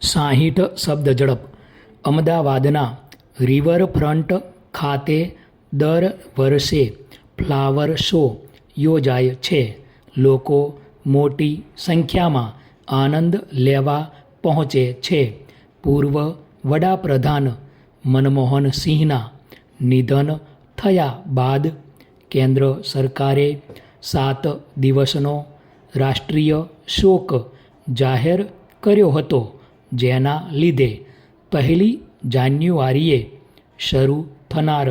સાહીઠ શબ્દ ઝડપ. અમદાવાદના રિવરફ્રન્ટ ખાતે દર વર્ષે ફ્લાવર શો યોજાય છે. લોકો મોટી સંખ્યામાં આનંદ લેવા પહોંચે છે. પૂર્વ વડાપ્રધાન મનમોહન સિંહના નિધન થયા બાદ કેન્દ્ર સરકારે સાત દિવસનો રાષ્ટ્રીય શોક જાહેર કર્યો હતો. જેના લીધે પહેલી જાન્યુઆરીએ શરૂ થનાર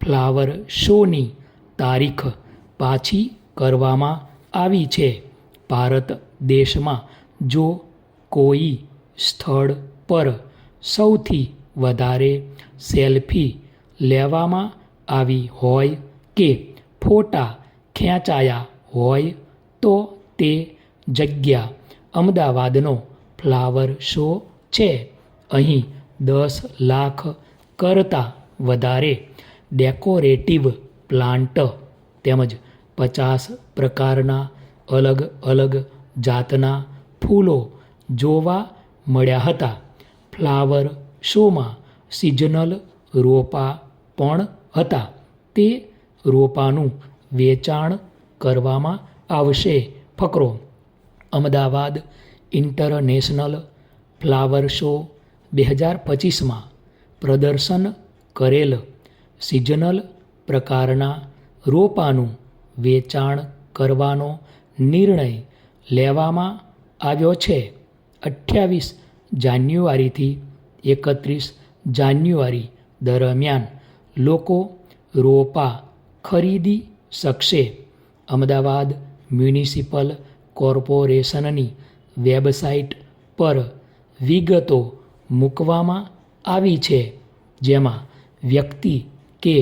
ફ્લાવર શોની તારીખ પાછી કરવામાં આવી છે. ભારત દેશમાં જો કોઈ સ્થળ પર સૌથી વધારે સેલ્ફી લેવામાં આવી હોય કે ફોટા ખેંચાયા હોય તો તે જગ્યા અમદાવાદનો ફ્લાવર શો છે? અહીં દસ લાખ કરતાં વધારે ડેકોરેટિવ પ્લાન્ટ તેમજ પચાસ પ્રકારના અલગ અલગ જાતના ફૂલો જોવા મળ્યા હતા. ફ્લાવર શોમાં સિઝનલ રોપા પણ હતા. તે રોપાનું વેચાણ કરવામાં આવશે. ફકરો, અમદાવાદ ઇન્ટરનેશનલ ફ્લાવર શો બે હજાર પચીસમાં પ્રદર્શન કરેલ સિઝનલ પ્રકારના રોપાનું વેચાણ કરવાનો નિર્ણય લેવામાં આવ્યો છે. અઠ્યાવીસ જાન્યુઆરીથી એકત્રીસ જાન્યુઆરી દરમિયાન લોકો રોપા ખરીદી શકશે. અમદાવાદ મ્યુનિસિપલ કોર્પોરેશનની વેબસાઇટ પર વિગતો મૂકવામાં આવી છે, જેમાં વ્યક્તિ કે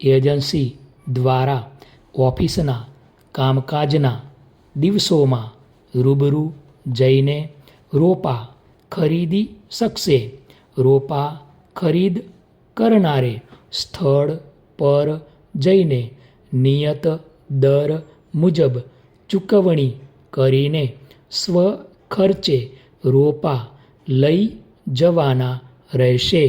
એજન્સી દ્વારા ઓફિસના કામકાજના દિવસોમાં રૂબરૂ જઈને રોપા ખરીદી શકશે. રોપા ખરીદ કરનારે સ્થળ પર જઈને નિયત દર મુજબ ચૂકવણી કરીને સ્વ ખર્ચે રોપા લઈ જવાના રહેશે.